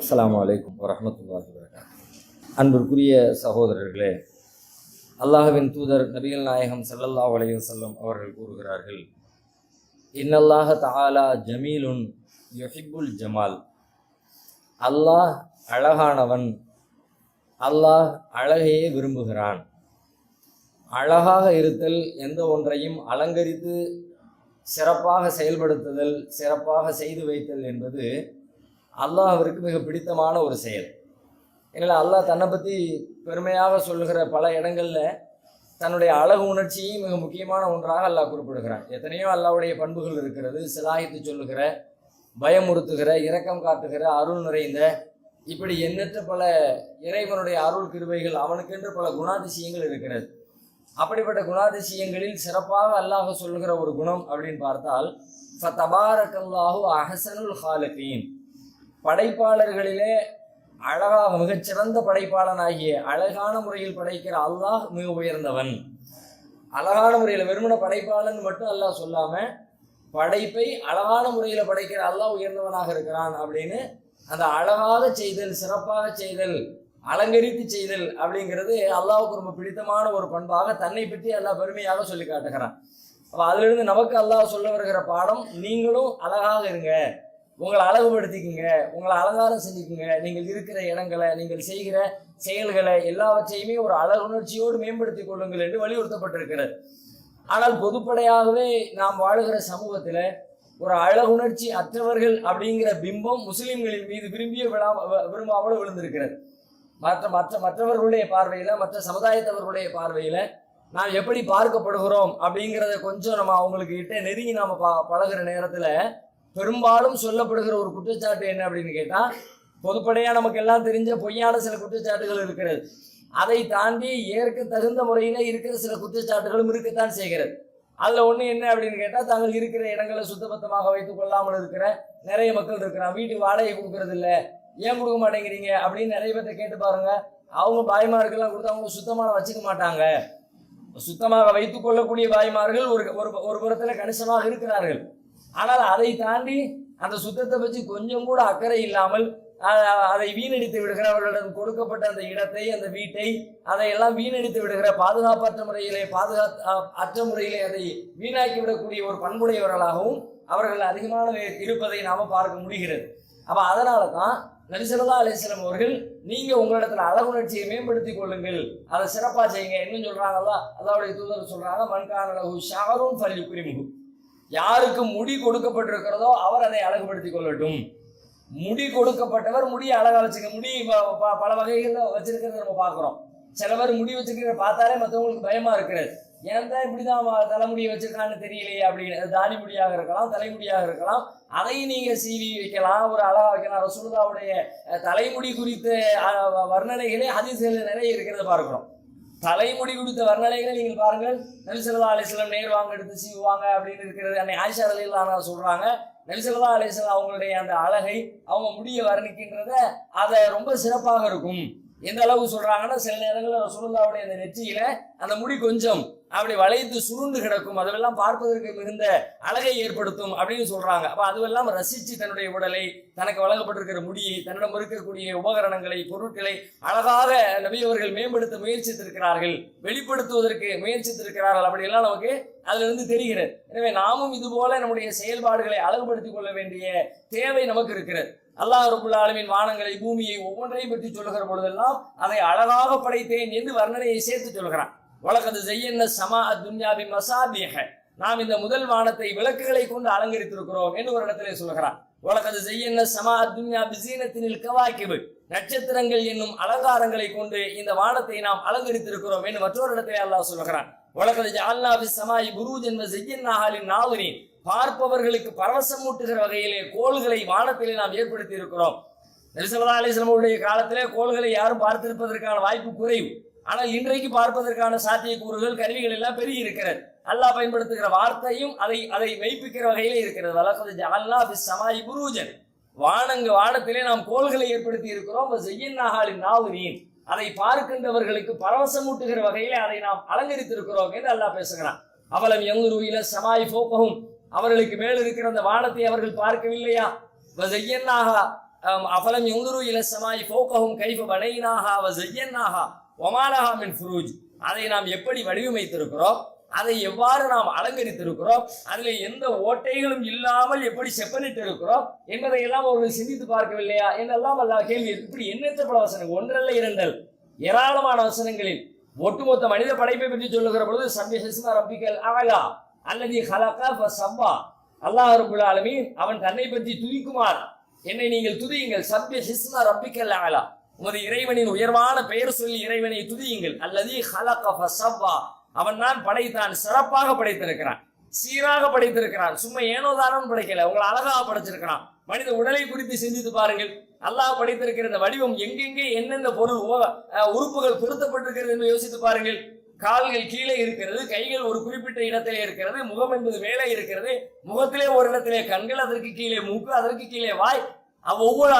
அஸ்லாம் வலைக்கம் வரஹ்மத்துல்லாஹி வரகாத் அன்பிற்குரிய சகோதரர்களே அல்லாஹவின் தூதர் நபிகள் நாயகம் ஸல்லல்லாஹு அலைஹி செல்லம் அவர்கள் கூறுகிறார்கள் இன்னல்லாஹ தஹாலா ஜமீலுன் யொஹிபுல் ஜமால். அல்லாஹ் அழகானவன் அல்லாஹ் அழகையே விரும்புகிறான். அழகாக இருத்தல் எந்த ஒன்றையும் அலங்கரித்து சிறப்பாக செயல்படுத்துதல் சிறப்பாக செய்து வைத்தல் என்பது அல்லாஹ் அவருக்கு மிக பிடித்தமான ஒரு செயல். ஏன்னா அல்லாஹ் தன்னை பற்றி பெருமையாக சொல்லுகிற பல இடங்களில் தன்னுடைய அழகு உணர்ச்சியும் மிக முக்கியமான ஒன்றாக அல்லாஹ் குறிப்பிடுகிறான். எத்தனையோ அல்லாவுடைய பண்புகள் இருக்கிறது சிலாகித்து சொல்லுகிற பயமுறுத்துகிற இரக்கம் காட்டுகிற அருள் நிறைந்த இப்படி எண்ணற்ற பல இறைவனுடைய அருள் கிருவைகள் அவனுக்கென்று பல குணாதிசயங்கள் இருக்கிறது. அப்படிப்பட்ட குணாதிசயங்களில் சிறப்பாக அல்லாஹ் சொல்லுகிற ஒரு குணம் அப்படின்னு பார்த்தால் ஃபதபாரக்கல்லாஹு அஹசனுல் ஹாலிகீன். படைப்பாளர்களிலே அழகாக மிகச்சிறந்த படைப்பாளனாகிய அழகான முறையில் படைக்கிற அல்லாஹ் மிக உயர்ந்தவன். அழகான முறையில் வெறுமன படைப்பாளன் மட்டும் அல்லாஹ் சொல்லாம படைப்பை அழகான முறையில் படைக்கிற அல்லாஹ் உயர்ந்தவனாக இருக்கிறான் அப்படின்னு அந்த அழகாக செய்தல் சிறப்பாக செய்தல் அலங்கரித்து செய்தல் அப்படிங்கிறது அல்லாவுக்கு ரொம்ப பிடித்தமான ஒரு பண்பாக தன்னை பற்றி அல்லாஹ் பெருமையாக சொல்லி காட்டுகிறான். அப்போ அதிலிருந்து நமக்கு அல்லாஹ் சொல்ல வருகிற பாடம் நீங்களும் அழகாக இருங்க. உங்களை அழகுபடுத்திக்குங்க உங்களை அலங்காரம் செஞ்சுக்குங்க. நீங்கள் இருக்கிற இடங்களை நீங்கள் செய்கிற செயல்களை எல்லாவற்றையுமே ஒரு அழகுணர்ச்சியோடு மேம்படுத்திக் கொள்ளுங்கள் என்று வலியுறுத்தப்பட்டிருக்கிறது. ஆனால் பொதுப்படையாகவே நாம் வாழுகிற சமூகத்தில் ஒரு அழகுணர்ச்சி அற்றவர்கள் அப்படிங்கிற பிம்பம் முஸ்லிம்களின் மீது விரும்பிய விழா விரும்பாமல் விழுந்திருக்கிறது. மற்ற மற்ற மற்றவர்களுடைய பார்வையில் மற்ற சமுதாயத்தவர்களுடைய பார்வையில் நாம் எப்படி பார்க்கப்படுகிறோம் அப்படிங்கிறத கொஞ்சம் நம்ம அவங்களுக்கு கிட்ட நெருங்கி நாம் பா பழகுற நேரத்தில் பெரும்பாலும் சொல்லப்படுகிற ஒரு குற்றச்சாட்டு என்ன அப்படின்னு கேட்டால் பொதுப்படையாக நமக்கு எல்லாம் தெரிஞ்ச பொய்யான சில குற்றச்சாட்டுகள் இருக்கிறது. அதை தாண்டி ஏற்க தகுந்த முறையில் இருக்கிற சில குற்றச்சாட்டுகளும் இருக்கத்தான் செய்கிறது. அதில் ஒன்று என்ன அப்படின்னு கேட்டால் தாங்கள் இருக்கிற இடங்களை சுத்தபத்தமாக வைத்துக் கொள்ளாமல் இருக்கிற நிறைய மக்கள் இருக்கிறான் வீட்டுக்கு வாடகை கொடுக்கறது இல்லை ஏன் கொடுக்க மாட்டேங்கிறீங்க அப்படின்னு நிறைய பேர்த்த கேட்டு பாருங்க. அவங்க பாய்மார்கள்லாம் கொடுத்து அவங்க சுத்தமாக வச்சுக்க மாட்டாங்க. சுத்தமாக வைத்துக் கொள்ளக்கூடிய பாய்மார்கள் ஒரு ஒரு ஒரு புறத்தில் கணிசமாக இருக்கிறார்கள். ஆனால் அதை தாண்டி அந்த சுத்தத்தை பற்றி கொஞ்சம் கூட அக்கறை இல்லாமல் அதை வீணடித்து விடுகிற அவர்களிடம் கொடுக்கப்பட்ட அந்த இடத்தை அந்த வீட்டை அதையெல்லாம் வீணடித்து விடுகிற பாதுகாப்பற்ற முறையிலே பாதுகா அற்ற முறையிலே அதை வீணாக்கி விடக்கூடிய ஒரு பண்புடையவர்களாகவும் அவர்கள் அதிகமான இருப்பதை நாம பார்க்க முடிகிறது. அப்ப அதனால தான் நபிசல்லா அலிஸ்லாம் அவர்கள் நீங்க உங்களிடத்துல அழகுணர்ச்சியை மேம்படுத்திக் கொள்ளுங்கள் அதை சிறப்பா செய்யுங்க என்ன சொல்றாங்கல்ல அல்லாவுடைய தூதர் சொல்றாங்க மண்கான ஷாரும் பள்ளி குறிமுகம் யாருக்கு முடி கொடுக்கப்பட்டிருக்கிறதோ அவர் அதை அழகுபடுத்திக் கொள்ளட்டும். முடி கொடுக்கப்பட்டவர் முடியை அழகா வச்சுக்க முடி ப- ப- பல வகைகள்ல வச்சிருக்கிறத நம்ம பார்க்குறோம். சில பேர் முடி வச்சிருக்கிற பார்த்தாலே மற்றவங்களுக்கு பயமா இருக்கிறது. ஏன் தான் இப்படிதான் தலைமுடியை வச்சிருக்கான்னு தெரியலையே அப்படின்னு. தாடி முடியாக இருக்கலாம் தலைமுடியாக இருக்கலாம். அதையும் நீங்க சீவி வைக்கலாம் ஒரு அழகா வைக்கலாம். ரசூலுதாவுடைய தலைமுடி குறித்த வர்ணனைகளே ஹதீஸ்கள் நிறைய இருக்கிறத பார்க்கிறோம். தலைமுடி கொடுத்த வர்ணனைகளை நீங்கள் பாருங்கள். நபிசல்லா அலிஸ்லாம் நேர் வாங்க எடுத்து சீவுவாங்க அப்படின்னு இருக்கிறது அன்னை ஆயிஷா அலிலான சொல்றாங்க. நபிசல்லா அலிஸ்லாம் அவங்களுடைய அந்த அழகை அவங்க முடிய வர்ணிக்கின்றத அதை ரொம்ப சிறப்பாக இருக்கும். எந்த அளவு சொல்றாங்கன்னா சில நேரங்களில் ரசூலுல்லாவுடைய அந்த நெற்றியில அந்த முடி கொஞ்சம் அப்படி வளைத்து சுருண்டு கிடக்கும். அதுவெல்லாம் பார்ப்பதற்கு மிகுந்த அழகை ஏற்படுத்தும் அப்படின்னு சொல்றாங்க. அப்ப அதுவெல்லாம் ரசிச்சு தன்னுடைய உடலை தனக்கு வழங்கப்பட்டிருக்கிற முடியை தன்னிடம் இருக்கக்கூடிய உபகரணங்களை பொருட்களை அழகாக நபியவர்கள் மேம்படுத்த முயற்சித்திருக்கிறார்கள் வெளிப்படுத்துவதற்கு முயற்சித்திருக்கிறார்கள் அப்படியெல்லாம் நமக்கு அதுல இருந்து தெரிகிறது. எனவே நாமும் இது போல நம்முடைய செயல்பாடுகளை அழகுபடுத்திக் கொள்ள வேண்டிய தேவை நமக்கு இருக்கிறது. அல்லாஹ் ரபுல் ஆலமின் வானங்களை பூமியை ஒவ்வொன்றையும் பற்றி சொல்லுகிற பொழுதெல்லாம் அதை அழகாக படைத்தேன் என்று வர்ணனையை சேர்த்து சொல்கிறான். வழக்கது செய்யன்ன சமா துன்யாபி மசாபியக நாம் இந்த முதல் வானத்தை விளக்குகளை கொண்டு அலங்கரித்திருக்கிறோம் என்று ஒரு இடத்திலே சொல்கிறான். வழக்கது செய்யன்ன சமா துன்யா பிசீனத்தினில் கவாக்கிவு நட்சத்திரங்கள் என்னும் அலங்காரங்களை கொண்டு இந்த வானத்தை நாம் அலங்கரித்திருக்கிறோம் என்று மற்றொரு இடத்திலே அல்லாஹ் சொல்கிறான். வழக்கது ஜால்னா பி சமாய் புரூஜ் என்ப செய்யன்னாஹாலின் நாவுனின் பார்ப்பவர்களுக்கு பரவசம் ஊட்டுகிற வகையிலே கோள்களை வானத்திலே நாம் ஏற்படுத்தி இருக்கிறோம் நெரிசல்லா அலிஸ்லமுடைய காலத்திலே கோள்களை யாரும் பார்த்திருப்பதற்கான வாய்ப்பு குறைவு. ஆனால் இன்றைக்கு பார்ப்பதற்கான சாத்தியக்கூறுகள் கருவிகள் எல்லாம் பெருகி இருக்கிறது. அல்லாஹ் பயன்படுத்துகிற வார்த்தையும் அதை அதை மெய்ப்பிக்கிற வகையிலே இருக்கிறது. வழக்கது ஜஅல்னா சமாய் புரூஜன். வானங்கு வானத்திலே நாம் கோள்களை ஏற்படுத்தி இருக்கிறோம் செய்யன்னாகாலின் நீர் அதை பார்க்கின்றவர்களுக்கு பரவசமூட்டுகிற வகையிலே அதை நாம் அலங்கரித்திருக்கிறோம் என்று அல்லாஹ் பேசுகிறான். அவலம் எங்குருவில சமாய் போக்கவும் அவர்களுக்கு மேல் இருக்கிற அந்த வானத்தை அவர்கள் பார்க்கவில்லையா? செய்யன்னாகா அஃபலம் எங்குரு இலசமாய் போக்கவும் ஃபௌகஹும் கைஃப பனைனாஹா வ ஸய்யன்னாஹா வமாலஹா மின் ஃபுரூஜ். அதை நாம் எப்படி வடிவமைத்திருக்கிறோம்? அதை எவ்வாறு நாம் அலங்கரித்திருக்கிறோம்? அதில் எந்த ஓட்டைகளும் இல்லாமல் எப்படி செப்பனிட்டு இருக்கிறோம் என்பதை எல்லாம் அவர்கள் சிந்தித்து பார்க்கவில்லையா? என்றெல்லாம் அல்ல கேள்வி. இப்படி எண்ணற்ற பல வசனங்கள் ஒன்றல்ல இரண்டல். ஏராளமான வசனங்களில் ஒட்டுமொத்த மனித படைப்பை பற்றி சொல்லுகிற பொழுது சம்பிய ஹிஸ்மா ரப்பிக்கல் அகலா. அல்லது ஹலகா ஃபசவ்வா. அல்லாஹ் ரபுல் ஆலமீன் அவன் தன்னை பற்றி துதிக்குமார். என்னை நீங்கள் துதியுங்கள். சப்ய ஹிஸ்மா ரப்பிக்கல் ஆலா உமது இறைவனின் உயர்வான பெயர் சொல்லி இறைவனை துதியுங்கள். அல்லது ஹலக ஃபசவ்வா. அவன் தான் படைத்தான் சிறப்பாக படைத்திருக்கிறான். சீராக படைத்திருக்கிறான். சும்மா ஏனோ தானோன்னு படைக்கல. உங்களை அழகாக படைச்சிருக்கிறான். மனித உடலை குறித்து சிந்தித்து பாருங்கள். அல்லாஹ் படைத்திருக்கிற இந்த வடிவம் எங்கெங்கே என்னென்ன பொருள் ஓ- உறுப்புகள் பொருத்தப்பட்டிருக்கிறது என்று யோசித்து பாருங்கள். கால்கள் கீழே இருக்கிறது கைகள் ஒரு குறிப்பிட்ட இடத்திலே இருக்கிறது முகம் என்பது மேலே இருக்கிறது முகத்திலே ஒரு இடத்திலே கண்கள் அதற்கு கீழே மூக்கு அதற்கு கீழே வாய் ஒவ்வொரு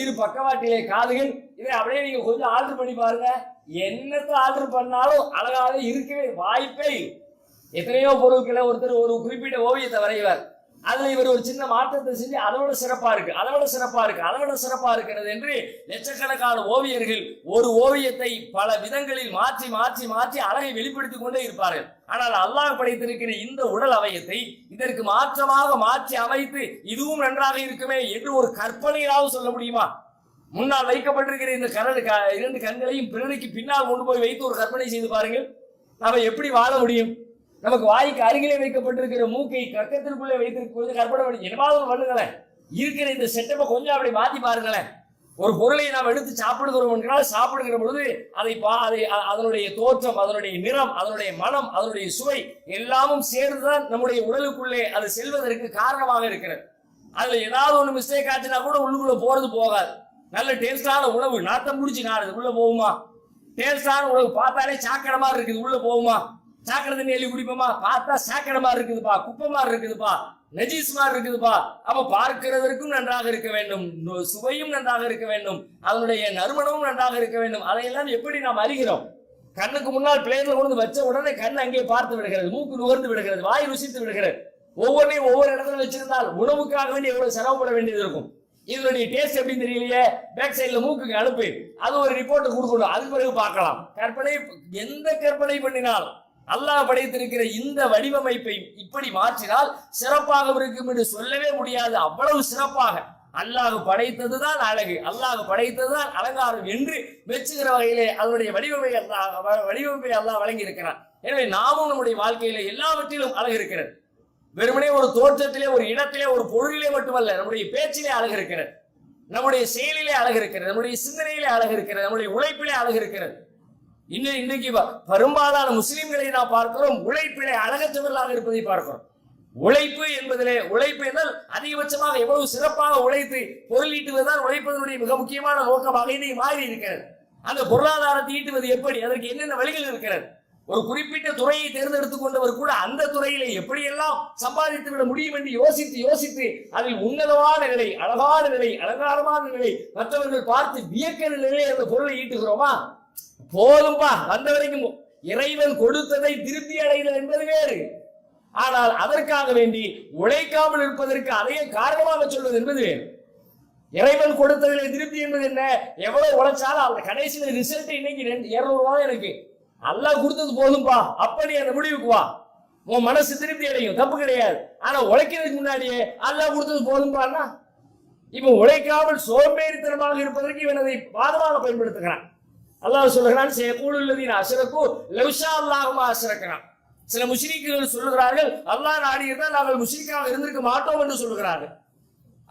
இரு பக்கவாட்டிலே காதுகள் இதை அப்படியே நீங்க கொஞ்சம் ஆர்டர் பண்ணி பாருங்க. என்னத்தை ஆர்டர் பண்ணாலும் அழகாக இருக்கவே வாய்ப்பே எத்தனையோ பொருட்களை ஒருத்தர் ஒரு குறிப்பிட்ட ஓவியத்தை வரைவார். அதுல இவர் ஒரு சின்ன மாற்றத்தை செஞ்சு அதை விட சிறப்பா இருக்கு அதை விட சிறப்பா இருக்கு அதை விட சிறப்பா இருக்கிறது என்று லட்சக்கணக்கான ஓவியர்கள் ஒரு ஓவியத்தை பல விதங்களில் மாற்றி மாற்றி மாற்றி அழகை வெளிப்படுத்திக் கொண்டே இருப்பார்கள். ஆனால் அல்லாஹ் படைத்திருக்கிற இந்த உடல் அவயத்தை இதற்கு மாற்றமாக மாற்றி அமைத்து இதுவும் நன்றாக இருக்குமே என்று ஒரு கற்பனையாவது சொல்ல முடியுமா? முன்னால் வைக்கப்பட்டிருக்கிற இந்த கரடு க- இரண்டு கண்களையும் பிறனுக்கு பின்னால் கொண்டு போய் வைத்து ஒரு கற்பனை செய்து பாருங்கள். நாம எப்படி வாழ முடியும்? நமக்கு வாய்க்கு அருகிலே வைக்கப்பட்டிருக்கிற மூக்கை கக்கத்திற்குள்ளே வைத்திருக்கும் கொஞ்சம் கற்பனை பண்ணி என்னமாவது பண்ணுங்களேன். இருக்கிற இந்த செட்டப்பை கொஞ்சம் அப்படி மாற்றி பாருங்களேன். ஒரு பொருளை நாம் எடுத்து சாப்பிடுகிறோம் என்றால் சாப்பிடுகிற பொழுது அதை பா அதை அதனுடைய தோற்றம் அதனுடைய நிறம் அதனுடைய மனம் அதனுடைய சுவை எல்லாமும் சேர்ந்துதான் நம்முடைய உடலுக்குள்ளே அது செல்வதற்கு காரணமாக இருக்கிறது. அதுல ஏதாவது ஒன்று மிஸ்டேக் ஆச்சுன்னா கூட உள்ளுக்குள்ள போறது போகாது. நல்ல டேஸ்டான உணவு நாத்தம் பிடிச்சி நான் உள்ள போகுமா? டேஸ்டான உணவு பார்த்தாலே சாக்கடை மாதிரி இருக்குது உள்ள போகுமா? சாக்கடை தண்ணி எழுதி குடிப்போமா? பார்த்தா சாக்கடை மாதிரி இருக்குதுப்பா குப்பை மாதிரி இருக்குதுப்பா நஜீஸ் மாதிரி இருக்குதுப்பா. அப்ப பார்க்கிறதற்கும் நன்றாக இருக்க வேண்டும். சுவையும் நன்றாக இருக்க வேண்டும். அதனுடைய நறுமணமும் நன்றாக இருக்க வேண்டும். அதையெல்லாம் எப்படி நாம் அறிகிறோம்? கண்ணுக்கு முன்னால் பிளேன்ல கொண்டு வச்ச உடனே கண் அங்கே பார்த்து விடுகிறது. மூக்கு நுகர்ந்து விடுகிறது. வாய் ருசித்து விடுகிறது. ஒவ்வொன்றையும் ஒவ்வொரு இடத்துல வச்சிருந்தால் உணவுக்காக வேண்டி எவ்வளவு செலவுப்பட வேண்டியது இருக்கும். இதனுடைய டேஸ்ட் எப்படின்னு தெரியலையே? பேக் சைட்ல மூக்குக்கு அனுப்பி. அது ஒரு ரிப்போர்ட் கொடுக்கணும். அதுக்கு பிறகு பார்க்கலாம். கற்பனை எந்த கற்பனை பண்ணினாலும் அல்லாஹ் படைத்திருக்கிற இந்த வடிவமைப்பை இப்படி மாற்றினால் சிறப்பாக இருக்கும் என்று சொல்லவே முடியாது. அவ்வளவு சிறப்பாக. அல்லாஹ் படைத்ததுதான் அழகு. அல்லாஹ் படைத்ததுதான் அலங்காரம் என்று மெச்சுகிற வகையிலே அதனுடைய வடிவமை வடிவமைப்பை அல்லாஹ் வழங்கி இருக்கிறான் எனவே நாமும் நம்முடைய வாழ்க்கையில எல்லாவற்றிலும் அழகு இருக்கிறது. வெறுமனே ஒரு தோற்றத்திலே ஒரு இடத்திலே ஒரு பொருளிலே மட்டுமல்ல நம்முடைய பேச்சிலே அழகு இருக்கிறது. நம்முடைய செயலிலே அழகு இருக்கிறது. நம்முடைய சிந்தனையிலே அழகு இருக்கிறது. நம்முடைய உழைப்பிலே அழகு இருக்கிறது. இன்னும் இன்னைக்கு பெரும்பாலான முஸ்லிம்களை நாம் பார்க்கிறோம். உழைப்பிலே அழகற்றவர்களாக இருப்பதை பார்க்கிறோம். உழைப்பு என்பதிலே உழைப்பு என்றால் அதிகபட்சமாக எவ்வளவு சிறப்பாக உழைத்து பொருளீட்டுவதுதான் உழைப்பதனுடைய மிக முக்கியமான நோக்கமாக இன்னைக்கு மாறி இருக்கிறது. அந்த பொருளாதாரத்தை ஈட்டுவது எப்படி? அதற்கு என்னென்ன வழிகள் இருக்கிறது? ஒரு குறிப்பிட்ட துறையை தேர்ந்தெடுத்துக் கொண்டவர் கூட அந்த துறையிலே எப்படியெல்லாம் சம்பாதித்து விட முடியும் என்று யோசித்து யோசித்து அதில் உன்னதமான நிலை அழகான நிலை அலங்காரமான நிலை மற்றவர்கள் பார்த்து வியக்கிற நிலையை அந்த பொருளை ஈட்டுகிறோமா? போதும்பா வந்த வரைக்கும் இறைவன் கொடுத்ததை திருப்தி அடைதல் என்பது வேறு. ஆனால் அதற்காக வேண்டி உழைக்காமல் இருப்பதற்கு அதையே காரணமாக சொல்வது என்பது வேறு. இறைவன் கொடுத்ததில் திருப்தி என்பது என்ன? எவ்வளவு உழைச்சாலும் அந்த கடைசியில் ரிசல்ட் இன்னைக்கு ரெண்டு இருநூறு ரூபாய் எனக்கு அல்லாஹ் கொடுத்தது போதும்பா அப்படி அந்த முடிவுக்கு வா. உன் மனசு திருப்தி அடையும் தப்பு கிடையாது. ஆனா உழைக்கிறதுக்கு முன்னாடியே அல்லாஹ் கொடுத்தது போதும்பான்னா இப்ப உழைக்காமல் சோம்பேறித்தனமாக இருப்பதற்கு இவன் அதை பாதமாக பயன்படுத்துகிறான். அல்லாஹ் சொல்லுகிறான் சேகூலுள்ளதீன் அசரக்கு லவ்ஷா அல்லாஹுமா அசரக்கிறான் சில முஸ்லிக்குகள் சொல்லுகிறார்கள் அல்லாஹ் நாடி இருந்தால் நாங்கள் முஸ்லிக்காக இருந்திருக்க மாட்டோம் என்று சொல்லுகிறார்கள்.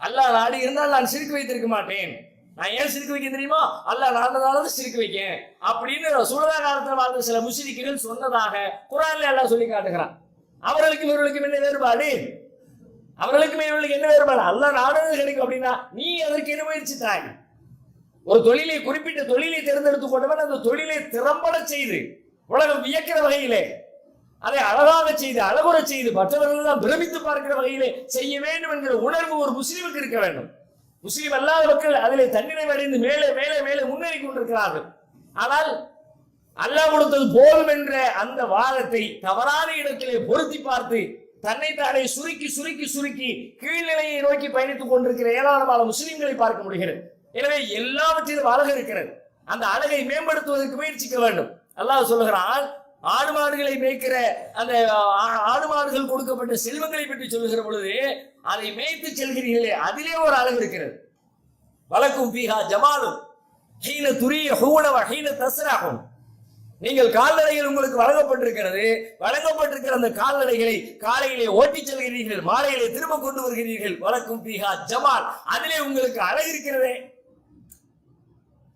அல்லாஹ் நாடி இருந்தால் நான் சிரிக்க வைத்திருக்க மாட்டேன். நான் ஏன் சிரிக்க வைக்க தெரியுமா? அல்லாஹ் நாடினால சிரிக்க வைக்கேன். அப்படின்னு சுழதா காலத்தில் வாழ்ந்த சில முஸ்லிக்குகள் சொன்னதாக குரான்ல எல்லாம் சொல்லி காட்டுகிறான். அவர்களுக்கும் இவர்களுக்கும் என்ன வேறுபாடு? அவர்களுக்கும் இவர்களுக்கு என்ன வேறுபாடு? அல்லாஹ் நாடுறது கிடைக்கும் அப்படின்னா நீ அதற்கு என்ன முயற்சி தாய் ஒரு தொழிலை குறிப்பிட்ட தொழிலை தேர்ந்தெடுத்துக் கொண்டவன் அந்த தொழிலை திறம்பட செய்து உலகம் வியக்கிற வகையிலே அதை அழகாக செய்து அழகுற செய்து மற்றவர்கள் எல்லாம் பிரமித்து பார்க்கிற வகையிலே செய்ய வேண்டும் என்கிற உணர்வு ஒரு முஸ்லீமுக்கு இருக்க வேண்டும். முஸ்லீம் அல்லாத மக்கள் அதிலே தன்னிலை அடைந்து மேலே மேலே மேலே முன்னேறி கொண்டிருக்கிறார்கள். ஆனால் அல்லாஹ் கொடுத்தது போதும் என்ற அந்த வாதத்தை தவறான இடத்திலே பொருத்தி பார்த்து தன்னை தானே சுருக்கி சுருக்கி சுருக்கி கீழ்நிலையை நோக்கி பயணித்துக் கொண்டிருக்கிற ஏராளமான முஸ்லிம்களை பார்க்க முடிகிறது. எனவே எல்லாவற்றிலும் அழகு இருக்கிறது. அந்த அழகை மேம்படுத்துவதற்கு முயற்சிக்க வேண்டும். அல்லாஹ் சொல்லுகிறான் ஆடு மாடுகளை மேய்க்கிற அந்த ஆ- ஆடு மாடுகள் கொடுக்கப்பட்ட செல்வங்களை பற்றி சொல்லுகிற பொழுது அதை மேய்த்து செல்கிறீர்களே அதிலே ஒரு அழகு இருக்கிறது. வழக்கும் பீகா ஜமாலும் ஹீன துரிய ஹூனவ ஹீன தசராகும் நீங்கள் கால்நடைகள் உங்களுக்கு வழங்கப்பட்டிருக்கிறது. வழங்கப்பட்டிருக்கிற அந்த கால்நடைகளை காலையிலே ஓட்டிச் செல்கிறீர்கள் மாலையிலே திரும்ப கொண்டு வருகிறீர்கள். வழக்கும் பீகா ஜமால் அதிலே உங்களுக்கு அழகு இருக்கிறதே.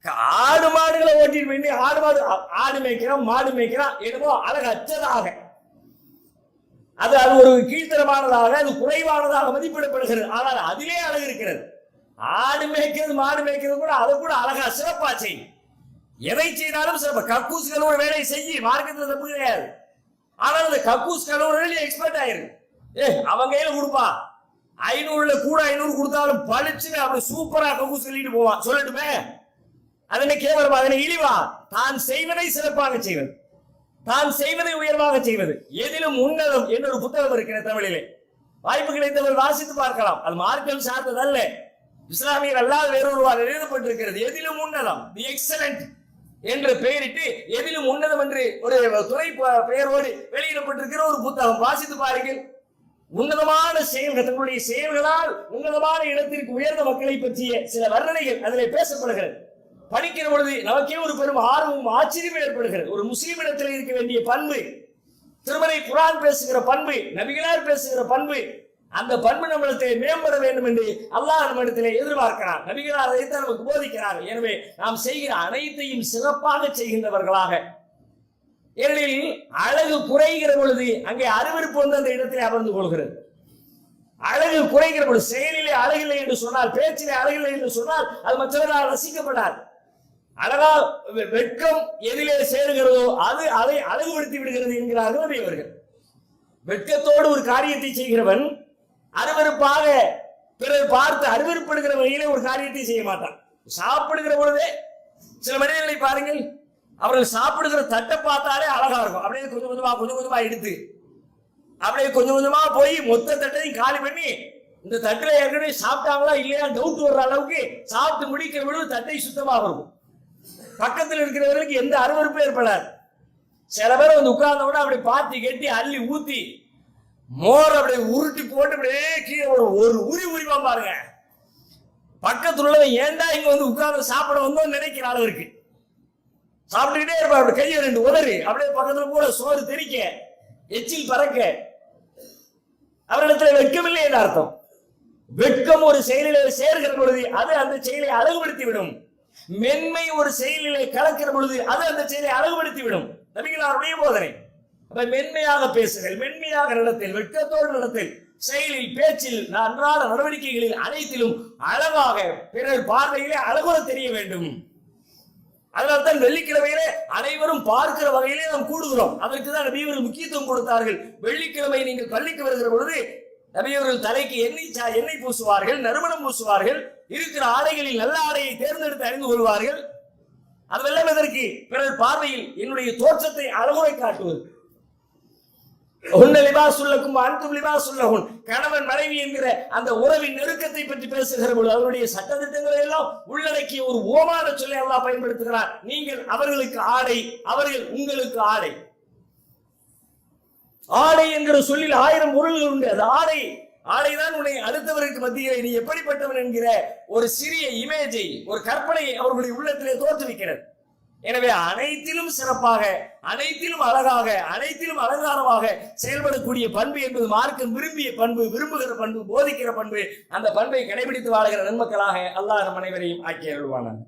ஆடு மாடுகளை ஓட்டிட்டு போய் ஆடு மாடு ஆடு மேய்க்கிறான் மாடு மேய்க்கிறான் என்னமோ அழகு அச்சதாக. அது அது ஒரு கீழ்த்தரமானதாக அது குறைவானதாக மதிப்பிடப்படுகிறது. ஆனால் அதிலே அழகு இருக்கிறது. ஆடு மேய்க்கிறது மாடு மேய்க்கிறது கூட அதை கூட அழகா சிறப்பா செய்யும். எதை செய்தாலும் சிறப்பு. கக்கூஸ் கழுவுற வேலையை செய்யி மார்க்கத்தில் தப்பு கிடையாது. ஆனால் அந்த கக்கூஸ் கழுவுறதுல எக்ஸ்பர்ட் ஆயிருக்கு. ஏ அவன் கையில கொடுப்பான் ஐநூறுல கூட ஐநூறு கொடுத்தாலும் பழிச்சுன்னு அப்படி சூப்பரா கக்கூஸ் சொல்லிட்டு போவான். சொல்லட்டுமே? அதனை கேவலம் அதனை இழிவா? தான் செய்வதை சிறப்பாக செய்வது. தான் செய்வதை உயர்வாக செய்வது. எதிலும் உன்னதம் என்ற ஒரு புத்தகம் இருக்கிற தமிழிலே. வாய்ப்பு கிடைத்தவர் வாசித்து பார்க்கலாம். அது மார்க்கம் சார்ந்ததல்ல. இஸ்லாமியர் அல்லாத வேறொருவாறு எழுதப்பட்டிருக்கிறது. எதிலும் உன்னதம். தி எக்ஸலண்ட் என்று பெயரிட்டு எதிலும் உன்னதம் என்று ஒரு துறை பெயரோடு வெளியிடப்பட்டிருக்கிற ஒரு புத்தகம். வாசித்து பாருங்கள். உன்னதமான செயல்கள் தங்களுடைய செயல்களால் உன்னதமான இடத்திற்கு உயர்ந்த மக்களை பற்றிய சில வர்ணனைகள் அதில் பேசப்படுகிறது. படிக்கிற பொழுது நமக்கே ஒரு பெரும் ஆர்வமும் ஆச்சரியம் ஏற்படுகிறது. ஒரு முஸ்லீம் இடத்தில் இருக்க வேண்டிய பண்பு திருமலை குரான் பேசுகிற பண்பு நபிகளார் பேசுகிற பண்பு அந்த பண்பு நம்மளத்தை மேம்பட வேண்டும் என்று அல்லாஹ் நம்மிடத்திலே எதிர்பார்க்கிறார். நபிகளார் அதைத்தான் நமக்கு போதிக்கிறார்கள். எனவே நாம் செய்கிற அனைத்தையும் சிறப்பாக செய்கின்றவர்களாக. ஏனெனில் அழகு குறைகிற பொழுது அங்கே அருவருப்பு வந்து அந்த இடத்திலே அமர்ந்து கொள்கிறது. அழகு குறைகிற பொழுது செயலிலே அழகில்லை என்று சொன்னால் பேச்சிலே அழகில்லை என்று சொன்னால் அது மற்றவர்களால் ரசிக்கப்படாது. அழகா வெ- வெட்கம் எதிலே சேருகிறதோ அது அதை அழகுபடுத்தி விடுகிறது என்கிறார்கள் நபியவர்கள் வெட்கத்தோடு ஒரு காரியத்தை செய்கிறவன் அருவருப்பாக பிறர் பார்த்து அருவருப்படுகிற வகையிலே ஒரு காரியத்தை செய்ய மாட்டான். சாப்பிடுகிற பொழுதே சில மனிதர்களை பாருங்கள் அவர்கள் சாப்பிடுகிற தட்டை பார்த்தாலே அழகா இருக்கும். அப்படியே கொஞ்சம் கொஞ்சமா கொஞ்சம் கொஞ்சமா எடுத்து அப்படியே கொஞ்சம் கொஞ்சமா போய் மொத்த தட்டையும் காலி பண்ணி இந்த தட்டில் ஏற்கனவே சாப்பிட்டாங்களா இல்லையா டவுட் வர்ற அளவுக்கு சாப்பிட்டு முடிக்கிற பொழுது தட்டை சுத்தமாக இருக்கும். பக்கத்தில் இருக்கிறவர்களுக்கு எந்த அருவருப்பும் ஏற்படாது. சில பேர் வந்து உட்கார்ந்த கூட அப்படி பாத்தி கட்டி அள்ளி ஊத்தி மோர் அப்படியே உருட்டி போட்டு அப்படியே கீழே ஒரு ஒரு உரி உரிமா பாருங்க. பக்கத்தில் உள்ளவன் ஏன்டா இங்க வந்து உட்கார்ந்து சாப்பிட வந்தோம்னு நினைக்கிற அளவிற்கு சாப்பிட்டுக்கிட்டே இருப்பா அப்படி கையை ரெண்டு உதறி அப்படியே பக்கத்துல கூட சோறு தெறிக்க எச்சில் பறக்க. அவரிடத்துல வெட்கமில்லை என்று அர்த்தம். வெட்கம் ஒரு செயலில் சேர்கிற பொழுது அது அந்த செயலை அழகுபடுத்தி விடும் மென்மை ஒரு செயலிலே கலக்கிற பொழுது அது அந்த செயலை அழகுபடுத்தி விடும் நபிகளாருடைய போதனை. அப்ப மென்மையாக பேசுங்கள் மென்மையாக நடத்தில் வெட்கத்தோடு நடத்தில். செயலில் பேச்சில் அன்றாட நடவடிக்கைகளில் அனைத்திலும் அழகாக பிறர் பார்வையிலே அழகுற தெரிய வேண்டும். அதனால தான் வெள்ளிக்கிழமையிலே அனைவரும் பார்க்கிற வகையிலே நாம் கூடுகிறோம். அதற்கு தான் நபியவர்கள் முக்கியத்துவம் கொடுத்தார்கள். வெள்ளிக்கிழமை நீங்கள் பள்ளிக்கு வருகிற பொழுது நபியவர்கள் தலைக்கு எண்ணெய் சா- எண்ணெய் பூசுவார்கள் நறுமணம் பூசுவார்கள் இருக்கிற ஆடைகளில் நல்ல ஆடையை தேர்ந்தெடுத்து அறிந்து கொள்வார்கள். அதுவெல்லாம் எதற்கு பிறர் பார்வையில் என்னுடைய தோற்றத்தை அளவுரை காட்டுவது. உன்ன லிபாசுல்லக்கும் அன்தும் லிபாசுல்லஹுன் கணவன் மனைவி என்கிற அந்த உறவின் நெருக்கத்தை பற்றி பேசுகிற பொழுது அவருடைய சட்டத்திட்டங்களை எல்லாம் உள்ளடக்கிய ஒரு ஓமான சொல்லை எல்லாம் பயன்படுத்துகிறார். நீங்கள் அவர்களுக்கு ஆடை அவர்கள் உங்களுக்கு ஆடை. ஆடை என்கிற சொல்லில் ஆயிரம் பொருள்கள் உண்டு. அது ஆடை. ஆடைதான் உன்னை அடுத்தவருக்கு மத்தியில் நீ எப்படிப்பட்டவன் என்கிற ஒரு சிறிய இமேஜை ஒரு கற்பனையை அவர்களுடைய உள்ளத்திலே தோற்றுவிக்கிறது எனவே அனைத்திலும் சிறப்பாக அனைத்திலும் அழகாக அனைத்திலும் அலங்காரமாக செயல்படக்கூடிய பண்பு என்பது மார்க்கம் விரும்பிய பண்பு விரும்புகிற பண்பு போதிக்கிற பண்பு அந்த பண்பை கடைபிடித்து வாழ்கிற நன்மக்களாக அல்லாஹ் நம் அனைவரையும் ஆக்கி அருள்வானான்